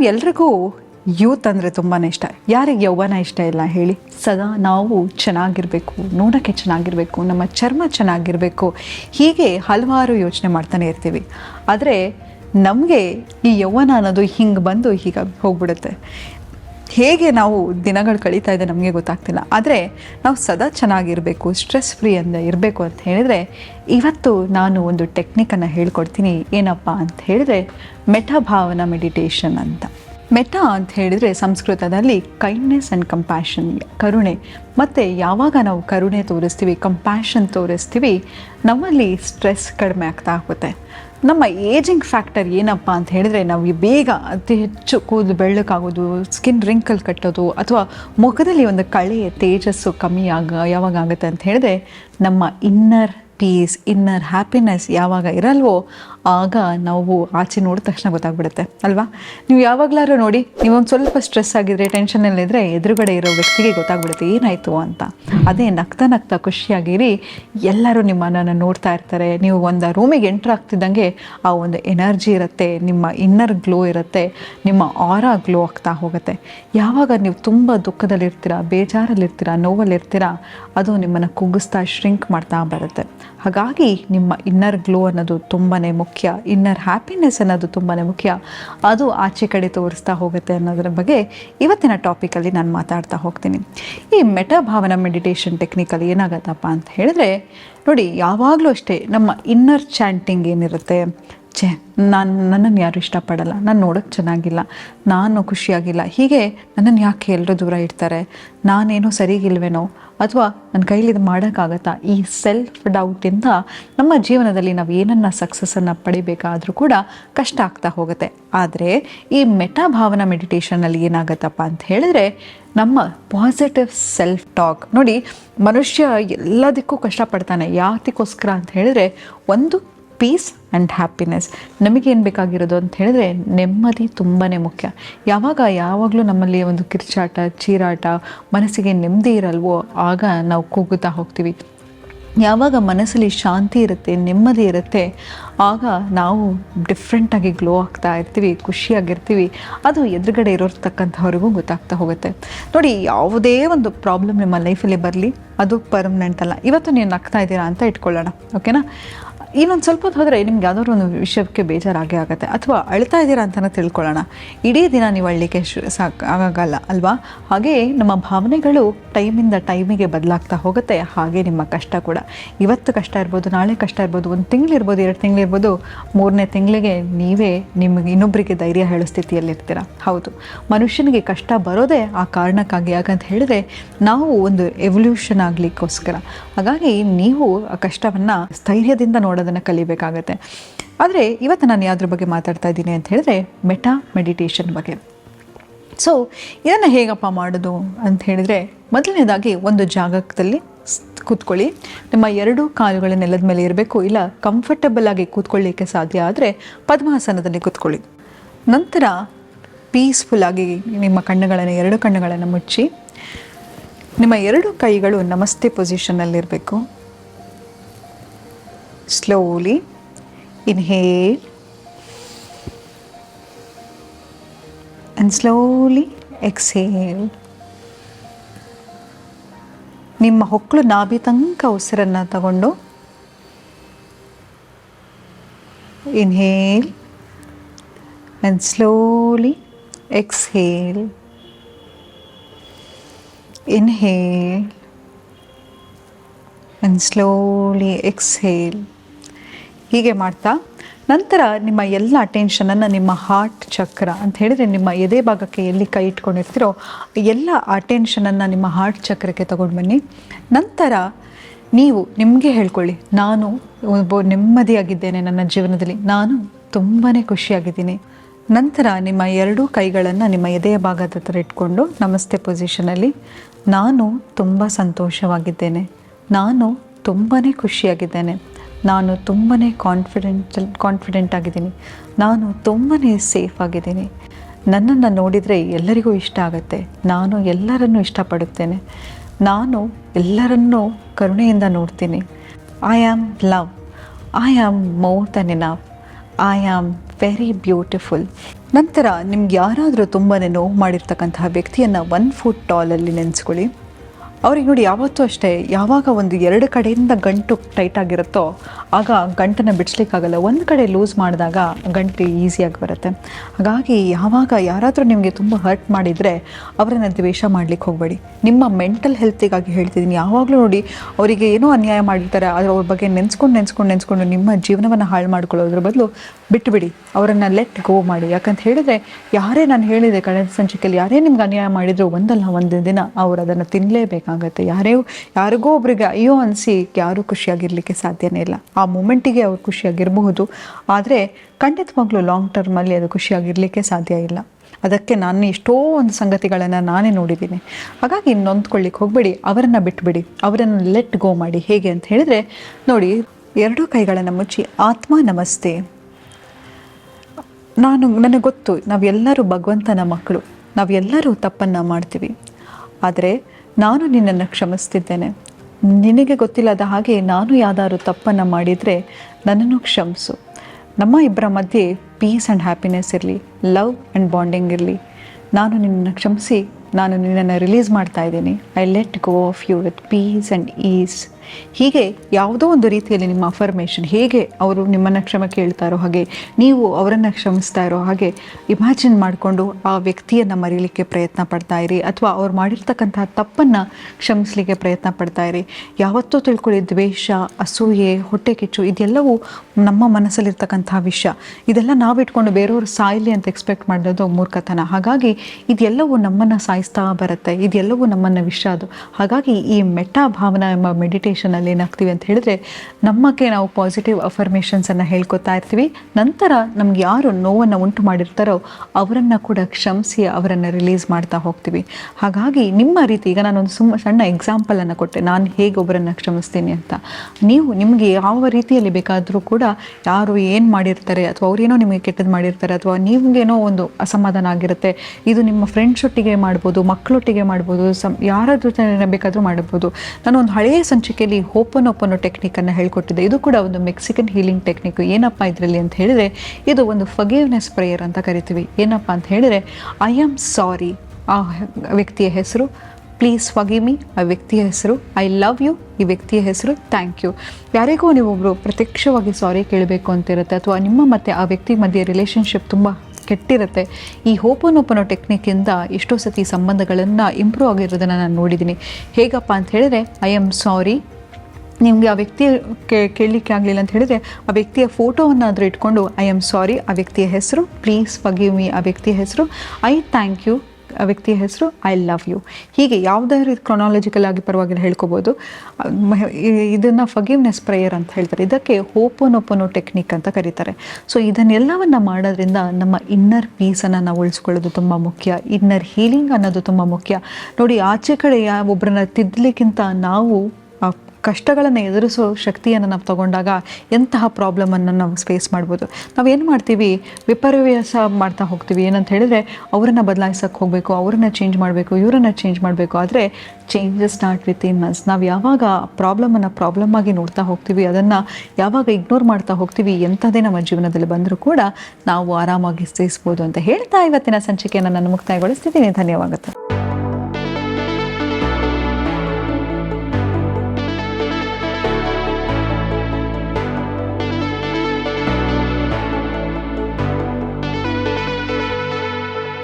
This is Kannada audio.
ನಮ್ಗೆಲ್ರಿಗೂ ಯೂತ್ ಅಂದರೆ ತುಂಬಾ ಇಷ್ಟ. ಯಾರಿಗೆ ಯೌವನ ಇಷ್ಟ ಇಲ್ಲ ಹೇಳಿ? ಸದಾ ನಾವು ಚೆನ್ನಾಗಿರಬೇಕು ನೋಡೋಕ್ಕೆ ಚೆನ್ನಾಗಿರಬೇಕು, ನಮ್ಮ ಚರ್ಮ ಚೆನ್ನಾಗಿರಬೇಕು. ಹೀಗೆ ಹಲವಾರು ಯೋಚನೆ ಮಾಡ್ತಾನೆ ಇರ್ತೀವಿ. ಆದರೆ ನಮಗೆ ಈ ಯೌವನ ಅನ್ನೋದು ಹಿಂಗೆ ಬಂದು ಹೀಗೆ ಹೋಗ್ಬಿಡುತ್ತೆ. ಹೇಗೆ ನಾವು ದಿನಗಳು ಕಳೀತಾ ಇದೆ ನಮಗೆ ಗೊತ್ತಾಗ್ತಿಲ್ಲ. ಆದರೆ ನಾವು ಸದಾ ಚೆನ್ನಾಗಿರಬೇಕು ಸ್ಟ್ರೆಸ್ ಫ್ರೀ ಅಂತ ಇರಬೇಕು ಅಂತ ಹೇಳಿದರೆ, ಇವತ್ತು ನಾನು ಒಂದು ಟೆಕ್ನಿಕನ್ನು ಹೇಳ್ಕೊಡ್ತೀನಿ. ಏನಪ್ಪ ಅಂತ ಹೇಳಿದ್ರೆ ಮೆಟಭಾವನ ಮೆಡಿಟೇಷನ್ ಅಂತ. ಮೆಟಾ ಅಂತ ಹೇಳಿದರೆ ಸಂಸ್ಕೃತದಲ್ಲಿ ಕೈಂಡ್ನೆಸ್ ಆ್ಯಂಡ್ ಕಂಪ್ಯಾಷನ್ ಕರುಣೆ. ಮತ್ತು ಯಾವಾಗ ನಾವು ಕರುಣೆ ತೋರಿಸ್ತೀವಿ ಕಂಪ್ಯಾಷನ್ ತೋರಿಸ್ತೀವಿ, ನಮ್ಮಲ್ಲಿ ಸ್ಟ್ರೆಸ್ ಕಡಿಮೆ ಆಗ್ತಾ ಹೋಗುತ್ತೆ. ನಮ್ಮ ಏಜಿಂಗ್ ಫ್ಯಾಕ್ಟರ್ ಏನಪ್ಪ ಅಂತ ಹೇಳಿದ್ರೆ ನಾವು ಬೇಗ ಅತಿ ಹೆಚ್ಚು ಕೂದಲು ಬೆಳ್ಳಕ್ಕಾಗೋದು ಸ್ಕಿನ್ ರಿಂಕಲ್ ಕಟ್ಟೋದು, ಅಥವಾ ಮುಖದಲ್ಲಿ ಒಂದು ಕಳೆ ತೇಜಸ್ಸು ಕಮ್ಮಿ ಆಗ ಯಾವಾಗ ಆಗುತ್ತೆ ಅಂತ ಹೇಳಿದ್ರೆ ನಮ್ಮ ಇನ್ನರ್ ಪೀಸ್ ಇನ್ನರ್ ಹ್ಯಾಪಿನೆಸ್ ಯಾವಾಗ ಇರಲ್ವೋ ಆಗ ನಾವು ಆಚೆ ನೋಡಿದ ತಕ್ಷಣ ಗೊತ್ತಾಗ್ಬಿಡುತ್ತೆ, ಅಲ್ವಾ? ನೀವು ಯಾವಾಗಲಾದ್ರೂ ನೋಡಿ, ನೀವೊಂದು ಸ್ವಲ್ಪ ಸ್ಟ್ರೆಸ್ ಆಗಿದ್ರೆ ಟೆನ್ಷನಲ್ಲಿದ್ದರೆ ಎದುರುಗಡೆ ಇರೋ ವ್ಯಕ್ತಿಗೆ ಗೊತ್ತಾಗ್ಬಿಡುತ್ತೆ, ಏನಾಯಿತು ಅಂತ. ಅದೇ ನಗ್ತಾ ನಗ್ತಾ ಖುಷಿಯಾಗಿರಿ, ಎಲ್ಲರೂ ನಿಮ್ಮನ್ನು ನೋಡ್ತಾ ಇರ್ತಾರೆ. ನೀವು ಒಂದು ರೂಮಿಗೆ ಎಂಟ್ರ್ ಆಗ್ತಿದ್ದಂಗೆ ಆ ಒಂದು ಎನರ್ಜಿ ಇರುತ್ತೆ, ನಿಮ್ಮ ಇನ್ನರ್ ಗ್ಲೋ ಇರುತ್ತೆ, ನಿಮ್ಮ ಆರ ಗ್ಲೋ ಆಗ್ತಾ ಹೋಗುತ್ತೆ. ಯಾವಾಗ ನೀವು ತುಂಬ ದುಃಖದಲ್ಲಿರ್ತೀರ ಬೇಜಾರಲ್ಲಿರ್ತೀರ ನೋವಲ್ಲಿರ್ತೀರ ಅದು ನಿಮ್ಮನ್ನು ಕುಗ್ಗಿಸ್ತಾ ಶ್ರಿಂಕ್ ಮಾಡ್ತಾ ಬರುತ್ತೆ. ಹಾಗಾಗಿ ನಿಮ್ಮ ಇನ್ನರ್ ಗ್ಲೋ ಅನ್ನೋದು ತುಂಬಾ ಮುಖ್ಯ ಇನ್ನರ್ ಹ್ಯಾಪಿನೆಸ್ ಅನ್ನೋದು ತುಂಬಾ ಮುಖ್ಯ. ಅದು ಆಚೆ ಕಡೆ ತೋರಿಸ್ತಾ ಹೋಗುತ್ತೆ ಅನ್ನೋದ್ರ ಬಗ್ಗೆ ಇವತ್ತಿನ ಟಾಪಿಕಲ್ಲಿ ನಾನು ಮಾತಾಡ್ತಾ ಹೋಗ್ತೀನಿ. ಈ ಮೆಟಾಭಾವನ ಮೆಡಿಟೇಷನ್ ಟೆಕ್ನಿಕಲ್ಲಿ ಏನಾಗತ್ತಪ್ಪ ಅಂತ ಹೇಳಿದ್ರೆ, ನೋಡಿ ಯಾವಾಗಲೂ ಅಷ್ಟೇ ನಮ್ಮ ಇನ್ನರ್ ಚಾಂಟಿಂಗ್ ಏನಿರುತ್ತೆ ಛೇ, ನಾನು ನನ್ನನ್ನು ಯಾರು ಇಷ್ಟಪಡಲ್ಲ. ನಾನು ನೋಡೋಕ್ಕೆ ಚೆನ್ನಾಗಿಲ್ಲ. ನಾನು ಖುಷಿಯಾಗಿಲ್ಲ. ಹೀಗೆ ನನ್ನನ್ನು ಯಾಕೆ ಎಲ್ಲರೂ ದೂರ ಇಡ್ತಾರೆ? ನಾನೇನೋ ಸರಿಗಿಲ್ವೇನೋ? ಅಥವಾ ನನ್ನ ಕೈಲಿ ಇದು ಮಾಡೋಕ್ಕಾಗತ್ತಾ? ಈ ಸೆಲ್ಫ್ ಡೌಟಿಂದ ನಮ್ಮ ಜೀವನದಲ್ಲಿ ನಾವು ಏನನ್ನ ಸಕ್ಸಸ್ಸನ್ನು ಪಡಿಬೇಕಾದರೂ ಕೂಡ ಕಷ್ಟ ಆಗ್ತಾ ಹೋಗುತ್ತೆ. ಆದರೆ ಈ ಮೆಟಾಭಾವನ ಮೆಡಿಟೇಷನಲ್ಲಿ ಏನಾಗತ್ತಪ್ಪ ಅಂತ ಹೇಳಿದ್ರೆ ನಮ್ಮ ಪಾಸಿಟಿವ್ ಸೆಲ್ಫ್ ಟಾಕ್ ನೋಡಿ, ಮನುಷ್ಯ ಎಲ್ಲದಕ್ಕೂ ಕಷ್ಟಪಡ್ತಾನೆ. ಯಾತಿಗೋಸ್ಕರ ಅಂತ ಹೇಳಿದ್ರೆ ಒಂದು ಪೀಸ್ ಆ್ಯಂಡ್ ಹ್ಯಾಪಿನೆಸ್ ನಮಗೇನು ಬೇಕಾಗಿರೋದು ಅಂತ ಹೇಳಿದ್ರೆ ನೆಮ್ಮದಿ ತುಂಬಾ ಮುಖ್ಯ. ಯಾವಾಗ ಯಾವಾಗಲೂ ನಮ್ಮಲ್ಲಿ ಒಂದು ಕಿರ್ಚಾಟ, ಚೀರಾಟ, ಮನಸ್ಸಿಗೆ ನೆಮ್ಮದಿ ಇರಲ್ವೋ ಆಗ ನಾವು ಕೂಗುತ್ತಾ ಹೋಗ್ತೀವಿ. ಯಾವಾಗ ಮನಸ್ಸಲ್ಲಿ ಶಾಂತಿ ಇರುತ್ತೆ, ನೆಮ್ಮದಿ ಇರುತ್ತೆ, ಆಗ ನಾವು ಡಿಫ್ರೆಂಟಾಗಿ ಗ್ಲೋ ಆಗ್ತಾ ಇರ್ತೀವಿ, ಖುಷಿಯಾಗಿರ್ತೀವಿ. ಅದು ಎದುರುಗಡೆ ಇರೋರ್ತಕ್ಕಂಥವ್ರಿಗೂ ಗೊತ್ತಾಗ್ತಾ ಹೋಗುತ್ತೆ. ನೋಡಿ, ಯಾವುದೇ ಒಂದು ಪ್ರಾಬ್ಲಮ್ ನಿಮ್ಮ ಲೈಫಲ್ಲಿ ಬರಲಿ, ಅದು ಪರ್ಮನೆಂಟ್ ಅಲ್ಲ. ಇವತ್ತು ನೀವು ನಗ್ತಾ ಇದ್ದೀರಾ ಅಂತ ಇಟ್ಕೊಳ್ಳೋಣ ಓಕೆನಾ ಇನ್ನೊಂದು ಸ್ವಲ್ಪ ಹೊತ್ತು ಹೋದರೆ ನಿಮ್ಗೆ ಯಾವ್ದಾದ್ರು ಒಂದು ವಿಷಯಕ್ಕೆ ಬೇಜಾರಾಗೇ ಆಗುತ್ತೆ. ಅಥವಾ ಅಳ್ತಾ ಇದ್ದೀರಾ ಅಂತಲೇ ತಿಳ್ಕೊಳ್ಳೋಣ. ಇಡೀ ದಿನ ನೀವು ಅಳ್ಳಿಕ್ಕೆ ಸಾಕು ಆಗೋಲ್ಲ ಅಲ್ವಾ? ಹಾಗೆ ನಮ್ಮ ಭಾವನೆಗಳು ಟೈಮಿಂದ ಟೈಮಿಗೆ ಬದಲಾಗ್ತಾ ಹೋಗುತ್ತೆ. ಹಾಗೆ ನಿಮ್ಮ ಕಷ್ಟ ಕೂಡ. ಇವತ್ತು ಕಷ್ಟ ಇರ್ಬೋದು, ನಾಳೆ ಕಷ್ಟ ಇರ್ಬೋದು, ಒಂದು ತಿಂಗಳಿರ್ಬೋದು ಎರಡು ತಿಂಗಳಿರ್ಬೋದು ಮೂರನೇ ತಿಂಗಳಿಗೆ ನೀವೇ ನಿಮಗೆ ಇನ್ನೊಬ್ಬರಿಗೆ ಧೈರ್ಯ ಹೇಳೋ ಸ್ಥಿತಿಯಲ್ಲಿರ್ತೀರ? ಹೌದು. ಮನುಷ್ಯನಿಗೆ ಕಷ್ಟ ಬರೋದೇ ಆ ಕಾರಣಕ್ಕಾಗಿ. ಯಾಕಂತ ಹೇಳಿದ್ರೆ ನಾವು ಒಂದು ಎವಲ್ಯೂಷನ್ ಆಗಲಿಕ್ಕೋಸ್ಕರ. ಹಾಗಾಗಿ ನೀವು ಆ ಕಷ್ಟವನ್ನು ಸ್ಥೈರ್ಯದಿಂದ ನೋಡೋದನ್ನು ಕಲಿಬೇಕಾಗತ್ತೆ. ಆದರೆ ಇವತ್ತು ನಾನು ಯಾವುದ್ರ ಬಗ್ಗೆ ಮಾತಾಡ್ತಾ ಇದ್ದೀನಿ ಅಂತ ಹೇಳಿದ್ರೆ ಮೆಟಾ ಮೆಡಿಟೇಷನ್ ಬಗ್ಗೆ. ಸೊ ಇದನ್ನು ಹೇಗಪ್ಪ ಮಾಡೋದು ಅಂತ ಹೇಳಿದರೆ ಮೊದಲನೇದಾಗಿ ಒಂದು ಜಾಗದಲ್ಲಿ ಕೂತ್ಕೊಳ್ಳಿ. ನಿಮ್ಮ ಎರಡೂ ಕಾಲುಗಳ ನೆಲದ ಮೇಲೆ ಇರಬೇಕು, ಇಲ್ಲ ಕಂಫರ್ಟಬಲ್ ಆಗಿ ಕೂತ್ಕೊಳ್ಳಿಕ್ಕೆ ಸಾಧ್ಯ ಆದರೆ ಪದ್ಮಾಸನದಲ್ಲಿ ಕೂತ್ಕೊಳ್ಳಿ. ನಂತರ ಪೀಸ್ಫುಲ್ ಆಗಿ ನಿಮ್ಮ ಕಣ್ಣುಗಳನ್ನು, ಎರಡು ಕಣ್ಣುಗಳನ್ನು ಮುಚ್ಚಿ, ನಿಮ್ಮ ಎರಡು ಕೈಗಳು ನಮಸ್ತೆ ಪೊಸಿಷನ್ನಲ್ಲಿರಬೇಕು slowly inhale and slowly exhale ನಿಮ್ಮ ಹೊಕ್ಕಳು ನಾಭಿ ತನಕ ಉಸಿರನ್ನು ತಗೊಂಡು inhale and slowly exhale inhale and slowly exhale ಹೀಗೆ ಮಾಡ್ತಾ, ನಂತರ ನಿಮ್ಮ ಎಲ್ಲ ಅಟೆನ್ಷನನ್ನು ನಿಮ್ಮ ಹಾರ್ಟ್ ಚಕ್ರ ಅಂತ ಹೇಳಿದರೆ ನಿಮ್ಮ ಎದೆ ಭಾಗಕ್ಕೆ ಎಲ್ಲಿ ಕೈ ಇಟ್ಕೊಂಡಿರ್ತೀರೋ ಎಲ್ಲ ಅಟೆನ್ಷನನ್ನು ನಿಮ್ಮ ಹಾರ್ಟ್ ಚಕ್ರಕ್ಕೆ ತಗೊಂಡು ಬನ್ನಿ. ನಂತರ ನೀವು ನಿಮಗೆ ಹೇಳ್ಕೊಳ್ಳಿ, ನಾನು ಒಬ್ಬ ನೆಮ್ಮದಿಯಾಗಿದ್ದೇನೆ ನನ್ನ ಜೀವನದಲ್ಲಿ, ನಾನು ತುಂಬಾ ಖುಷಿಯಾಗಿದ್ದೀನಿ. ನಂತರ ನಿಮ್ಮ ಎರಡೂ ಕೈಗಳನ್ನು ನಿಮ್ಮ ಎದೆಯ ಭಾಗದ ಹತ್ರ ಇಟ್ಕೊಂಡು ನಮಸ್ತೆ ಪೊಸಿಷನಲ್ಲಿ ನಾನು ತುಂಬ ಸಂತೋಷವಾಗಿದ್ದೇನೆ, ನಾನು ತುಂಬಾ ಖುಷಿಯಾಗಿದ್ದೇನೆ. ನಾನು ತುಂಬಾ ಕಾನ್ಫಿಡೆಂಟ್ ಕಾನ್ಫಿಡೆಂಟ್ ಆಗಿದ್ದೀನಿ. ನಾನು ತುಂಬಾ ಸೇಫ್ ಆಗಿದ್ದೀನಿ. ನನ್ನನ್ನು ನೋಡಿದರೆ ಎಲ್ಲರಿಗೂ ಇಷ್ಟ ಆಗುತ್ತೆ. ನಾನು ಎಲ್ಲರನ್ನು ಇಷ್ಟಪಡುತ್ತೇನೆ. ನಾನು ಎಲ್ಲರನ್ನೂ ಕರುಣೆಯಿಂದ ನೋಡ್ತೀನಿ. I am love I am more than enough I am very beautiful ನಂತರ ನಿಮ್ಗೆ ಯಾರಾದರೂ ತುಂಬಾ ನೋವು ಮಾಡಿರ್ತಕ್ಕಂತಹ ವ್ಯಕ್ತಿಯನ್ನು ಒನ್ ಫುಟ್ ಟಾಲಲ್ಲಿ ನೆನೆಸ್ಕೊಳ್ಳಿ. ಅವ್ರಿಗೆ ನೋಡಿ ಯಾವತ್ತೂ ಅಷ್ಟೇ, ಯಾವಾಗ ಒಂದು ಎರಡು ಕಡೆಯಿಂದ ಗಂಟು ಟೈಟ್ ಆಗಿರುತ್ತೋ, ಆಗ ಗಂಟನ್ನು ಬಿಡಿಸ್ಲಿಕ್ಕಾಗಲ್ಲ. ಒಂದು ಕಡೆ ಲೂಸ್ ಮಾಡಿದಾಗ ಗಂಟು ಈಸಿಯಾಗಿ ಬರುತ್ತೆ. ಹಾಗಾಗಿ ಯಾವಾಗ ಯಾರಾದರೂ ನಿಮಗೆ ತುಂಬ ಹರ್ಟ್ ಮಾಡಿದರೆ ಅವರನ್ನು ದ್ವೇಷ ಮಾಡ್ಲಿಕ್ಕೆ ಹೋಗಬೇಡಿ. ನಿಮ್ಮ ಮೆಂಟಲ್ ಹೆಲ್ತಿಗಾಗಿ ಹೇಳ್ತಿದ್ದೀನಿ. ಯಾವಾಗಲೂ ನೋಡಿ ಅವರಿಗೆ ಏನೋ ಅನ್ಯಾಯ ಮಾಡಿರ್ತಾರೆ, ಆದರೆ ಅವ್ರ ಬಗ್ಗೆ ನೆನೆಸ್ಕೊಂಡು ನೆನೆಸ್ಕೊಂಡು ನೆನೆಸ್ಕೊಂಡು ನಿಮ್ಮ ಜೀವನವನ್ನು ಹಾಳು ಮಾಡ್ಕೊಳ್ಳೋದ್ರ ಬದಲು ಬಿಟ್ಟುಬಿಡಿ ಅವರನ್ನು ಲೆಟ್ ಗೋ ಮಾಡಿ. ಯಾಕಂತ ಹೇಳಿದರೆ ಯಾರೇ ನಾನು ಹೇಳಿದೆ ಕಳೆದ ಸಂಚಿಕೆಯಲ್ಲಿ, ಯಾರೇ ನಿಮ್ಗೆ ಅನ್ಯಾಯ ಮಾಡಿದರೂ, ಒಂದಲ್ಲ, ಒಂದು ದಿನ ಅವರು ಅದನ್ನು ತಿನ್ನಲೇಬೇಕಾಗತ್ತೆ ಯಾರೇ ಯಾರಿಗೋ ಒಬ್ರಿಗೆ ಅಯ್ಯೋ ಅನಿಸಿ ಯಾರೂ ಖುಷಿಯಾಗಿರಲಿಕ್ಕೆ ಸಾಧ್ಯನೇ ಇಲ್ಲ. ಆ ಮೂಮೆಂಟಿಗೆ ಅವ್ರು ಖುಷಿಯಾಗಿರಬಹುದು. ಆದರೆ ಖಂಡಿತವಾಗ್ಲೂ ಲಾಂಗ್ ಟರ್ಮಲ್ಲಿ ಅದು ಖುಷಿಯಾಗಿರಲಿಕ್ಕೆ ಸಾಧ್ಯ ಇಲ್ಲ. ಅದಕ್ಕೆ ನಾನು ಎಷ್ಟೋ ಒಂದು ಸಂಗತಿಗಳನ್ನು ನಾನೇ ನೋಡಿದ್ದೀನಿ. ಹಾಗಾಗಿ ನೊಂದ್ಕೊಳ್ಳಿಕ್ಕೆ ಹೋಗಬೇಡಿ. ಅವರನ್ನು ಬಿಟ್ಬಿಡಿ. ಅವರನ್ನು ಲೆಟ್ ಗೋ ಮಾಡಿ. ಹೇಗೆ ಅಂತ ಹೇಳಿದರೆ, ನೋಡಿ, ಎರಡೂ ಕೈಗಳನ್ನು ಮುಚ್ಚಿ, ಆತ್ಮ ನಮಸ್ತೆ. ನಾನು ನನಗೆ ಗೊತ್ತು, ನಾವೆಲ್ಲರೂ ಭಗವಂತನ ಮಕ್ಕಳು. ನಾವೆಲ್ಲರೂ ತಪ್ಪನ್ನು ಮಾಡ್ತೀವಿ. ಆದರೆ ನಾನು ನಿನ್ನನ್ನು ಕ್ಷಮಿಸ್ತಿದ್ದೇನೆ. ನಿನಗೆ ಗೊತ್ತಿಲ್ಲದ ಹಾಗೆ ನಾನು ಯಾವ್ದಾದ್ರು ತಪ್ಪನ್ನು ಮಾಡಿದರೆ ನನ್ನನ್ನು ಕ್ಷಮಿಸು. ನಮ್ಮ ಇಬ್ಬರ ಮಧ್ಯೆ ಪೀಸ್ ಆ್ಯಂಡ್ ಹ್ಯಾಪಿನೆಸ್ ಇರಲಿ ಲವ್ ಆ್ಯಂಡ್ ಬಾಂಡಿಂಗ್ ಇರಲಿ. ನಾನು ನಿನ್ನನ್ನು ಕ್ಷಮಿಸಿ, ನಾನು ನಿನ್ನನ್ನು ರಿಲೀಸ್ ಮಾಡ್ತಾ ಇದ್ದೀನಿ. I let go of you with peace and ease ಹೀಗೆ ಯಾವುದೋ ಒಂದು ರೀತಿಯಲ್ಲಿ ನಿಮ್ಮ ಅಫರ್ಮೇಷನ್ ಹೇಗೆ ಅವರು ನಿಮ್ಮನ್ನು ಕ್ಷಮೆ ಕೇಳ್ತಾರೋ ಹಾಗೆ ನೀವು ಅವರನ್ನು ಕ್ಷಮಿಸ್ತಾ ಇರೋ ಹಾಗೆ ಇಮ್ಯಾಜಿನ್ ಮಾಡಿಕೊಂಡು ಆ ವ್ಯಕ್ತಿಯನ್ನು ಮರೀಲಿಕ್ಕೆ ಪ್ರಯತ್ನ ಪಡ್ತಾ ಇರಿ ಅಥವಾ ಅವ್ರು ಮಾಡಿರ್ತಕ್ಕಂತಹ ತಪ್ಪನ್ನು ಕ್ಷಮಿಸಲಿಕ್ಕೆ ಪ್ರಯತ್ನ ಪಡ್ತಾ ಇರಿ. ಯಾವತ್ತೂ ತಿಳ್ಕೊಳ್ಳಿ, ದ್ವೇಷ, ಅಸೂಯೆ, ಹೊಟ್ಟೆ ಕಿಚ್ಚು ಇದೆಲ್ಲವೂ ನಮ್ಮ ಮನಸ್ಸಲ್ಲಿರ್ತಕ್ಕಂತಹ ವಿಷಯ ಇದೆಲ್ಲ ನಾವಿಟ್ಕೊಂಡು ಬೇರೆಯವರು ಸಾಯಲಿ ಅಂತ ಎಕ್ಸ್ಪೆಕ್ಟ್ ಮಾಡೋದು ಮೂರ್ಖತನ. ಹಾಗಾಗಿ ಇದೆಲ್ಲವೂ ನಮ್ಮನ್ನು ಸಾಯಿಸ್ತಾ ಬರುತ್ತೆ, ಇದೆಲ್ಲವೂ ನಮ್ಮನ್ನು ವಿಷ ಅದು. ಹಾಗಾಗಿ ಈ ಮೆಟ್ಟ ಭಾವನಾ ಎಂಬ ಮೆಡಿಟೇಷನಲ್ಲಿ ಏನಾಗ್ತೀವಿ ಅಂತ ಹೇಳಿದ್ರೆ, ನಮ್ಮಕ್ಕೆ ನಾವು ಪಾಸಿಟಿವ್ ಅಫರ್ಮೇಷನ್ಸನ್ನು ಹೇಳ್ಕೊತಾ ಇರ್ತೀವಿ. ನಂತರ ನಮ್ಗೆ ಯಾರು ನೋವನ್ನು ಉಂಟು ಮಾಡಿರ್ತಾರೋ ಅವರನ್ನು ಕೂಡ ಕ್ಷಮಿಸಿ ಅವರನ್ನು ರಿಲೀಸ್ ಮಾಡ್ತಾ ಹೋಗ್ತೀವಿ. ಹಾಗಾಗಿ ನಿಮ್ಮ ರೀತಿ, ಈಗ ನಾನೊಂದು ಸುಮ್ಮ ಸಣ್ಣ ಎಕ್ಸಾಂಪಲನ್ನು ಕೊಟ್ಟೆ. ನಾನು ಹೇಗೆ ಒಬ್ಬರನ್ನು ಕ್ಷಮಿಸ್ತೀನಿ ಅಂತ. ನೀವು ನಿಮಗೆ ಯಾವ ರೀತಿಯಲ್ಲಿ ಬೇಕಾದರೂ ಕೂಡ ಯಾರು ಏನು ಮಾಡಿರ್ತಾರೆ ಅಥವಾ ಅವರೇನೋ ನಿಮಗೆ ಕೆಟ್ಟದ್ದು ಮಾಡಿರ್ತಾರೆ ಅಥವಾ ನಿಮಗೇನೋ ಒಂದು ಅಸಮಾಧಾನ ಆಗಿರುತ್ತೆ. ಇದು ನಿಮ್ಮ ಫ್ರೆಂಡ್ಸ್ ಒಟ್ಟಿಗೆ ಮಾಡ್ಬೋದು ಮಕ್ಕಳೊಟ್ಟಿಗೆ ಮಾಡ್ಬೋದು, ಸಮ್ ಯಾರ ಜೊತೆ ಬೇಕಾದರೂ ಮಾಡ್ಬೋದು. ನಾನು ಒಂದು ಹಳೆಯ ಸಂಚಿಕೆಯಲ್ಲಿ ಓಪನ್ ಓಪನ್ ಟೆಕ್ನಿಕನ್ನು ಹೇಳಿಕೊಟ್ಟಿದೆ. ಇದು ಕೂಡ ಒಂದು ಮೆಕ್ಸಿಕನ್ ಹೀಲಿಂಗ್ ಟೆಕ್ನಿಕ್ ಏನಪ್ಪ ಇದರಲ್ಲಿ ಅಂತ ಹೇಳಿದರೆ, ಇದು ಒಂದು ಫಗೇವ್ನೆಸ್ ಪ್ರೇಯರ್ ಅಂತ ಕರಿತೀವಿ. ಏನಪ್ಪ ಅಂತ ಹೇಳಿದರೆ ಐ ಆಮ್ ಸಾರಿ ಆ ವ್ಯಕ್ತಿಯ ಹೆಸರು ಪ್ಲೀಸ್ ಫಗಿ ಮೀ ಆ ವ್ಯಕ್ತಿಯ ಹೆಸರು ಐ ಲವ್ ಯು ಈ ವ್ಯಕ್ತಿಯ ಹೆಸರು ಥ್ಯಾಂಕ್ ಯು ಯಾರಿಗೋ ನೀವೊಬ್ಬರು ಪ್ರತ್ಯಕ್ಷವಾಗಿ ಸಾರಿ ಕೇಳಬೇಕು ಅಂತಿರುತ್ತೆ ಅಥವಾ ನಿಮ್ಮ ಮತ್ತು ಆ ವ್ಯಕ್ತಿ ಮಧ್ಯೆ ರಿಲೇಷನ್ಶಿಪ್ ತುಂಬ ಕೆಟ್ಟಿರುತ್ತೆ. ಈ ಓಪನ್ ಓಪನೋ ಟೆಕ್ನಿಕ್ಕಿಂದ ಎಷ್ಟೋ ಸತಿ ಸಂಬಂಧಗಳನ್ನು ಇಂಪ್ರೂವ್ ಆಗಿರೋದನ್ನು ನಾನು ನೋಡಿದ್ದೀನಿ ಹೇಗಪ್ಪ ಅಂತ ಹೇಳಿದರೆ, ಐ ಆಮ್ ಸಾರಿ. ನಿಮಗೆ ಆ ವ್ಯಕ್ತಿ ಕೇಳಲಿಕ್ಕೆ ಆಗಲಿಲ್ಲ ಅಂತ ಹೇಳಿದರೆ, ಆ ವ್ಯಕ್ತಿಯ ಫೋಟೋವನ್ನಾದರೂ ಇಟ್ಕೊಂಡು, ಐ ಆಮ್ ಸಾರಿ. ಆ ವ್ಯಕ್ತಿಯ ಹೆಸರು, ಪ್ಲೀಸ್ ಫಗಿವ್ ಮೀ. ಆ ವ್ಯಕ್ತಿಯ ಹೆಸರು, ಐ ಥ್ಯಾಂಕ್ ಯು. ವ್ಯಕ್ತಿಯ ಹೆಸರು ಐ ಲವ್ ಯು ಹೀಗೆ ಯಾವುದೇ ರೀತಿ ಕ್ರೊನಾಲಜಿಕಲ್ ಆಗಿ ಪರವಾಗಿಲ್ಲ ಹೇಳ್ಕೊಬೋದು. ಇದನ್ನು ಫಗಿವ್ನೆಸ್ ಪ್ರೇಯರ್ ಅಂತ ಹೇಳ್ತಾರೆ. ಇದಕ್ಕೆ ಓಪನ್ ಟೆಕ್ನಿಕ್ ಅಂತ ಕರೀತಾರೆ. ಸೊ ಇದನ್ನೆಲ್ಲವನ್ನು ಮಾಡೋದ್ರಿಂದ ನಮ್ಮ ಇನ್ನರ್ ಪೀಸನ್ನು ನಾವು ಉಳಿಸ್ಕೊಳ್ಳೋದು ತುಂಬ ಮುಖ್ಯ. ಇನ್ನರ್ ಹೀಲಿಂಗ್ ಅನ್ನೋದು ತುಂಬ ಮುಖ್ಯ. ನೋಡಿ, ಆಚೆ ಕಡೆ ಒಬ್ಬರನ್ನ ತಿದ್ದಲಿಕ್ಕಿಂತ ನಾವು ಕಷ್ಟಗಳನ್ನು ಎದುರಿಸೋ ಶಕ್ತಿಯನ್ನು ನಾವು ತಗೊಂಡಾಗ ಎಂತಹ ಪ್ರಾಬ್ಲಮನ್ನು ನಾವು ಫೇಸ್ ಮಾಡ್ಬೋದು. ನಾವೇನು ಮಾಡ್ತೀವಿ? ವಿಪರ್ಯಾಸ ಮಾಡ್ತಾ ಹೋಗ್ತೀವಿ. ಏನಂತ ಹೇಳಿದರೆ ಅವರನ್ನು ಬದಲಾಯಿಸೋಕ್ಕೆ ಹೋಗಬೇಕು, ಅವರನ್ನು ಚೇಂಜ್ ಮಾಡಬೇಕು, ಇವರನ್ನು ಚೇಂಜ್ ಮಾಡಬೇಕು. ಆದರೆ ಚೇಂಜಸ್ ಸ್ಟಾರ್ಟ್ ವಿತ್ ಇನ್ ಮನ್ಸ್ ನಾವು ಯಾವಾಗ ಪ್ರಾಬ್ಲಮನ್ನು ಪ್ರಾಬ್ಲಮ್ ಆಗಿ ನೋಡ್ತಾ ಹೋಗ್ತೀವಿ, ಅದನ್ನು ಯಾವಾಗ ಇಗ್ನೋರ್ ಮಾಡ್ತಾ ಹೋಗ್ತೀವಿ, ಎಂಥದ್ದೇ ನಮ್ಮ ಜೀವನದಲ್ಲಿ ಬಂದರೂ ಕೂಡ ನಾವು ಆರಾಮಾಗಿ ಸಹಿಸ್ಬೋದು ಅಂತ ಹೇಳ್ತಾ ಇವತ್ತಿನ ಸಂಚಿಕೆಯನ್ನು ನಾನು ಮುಕ್ತಾಯಗೊಳಿಸ್ತಿದ್ದೀನಿ. ಧನ್ಯವಾದ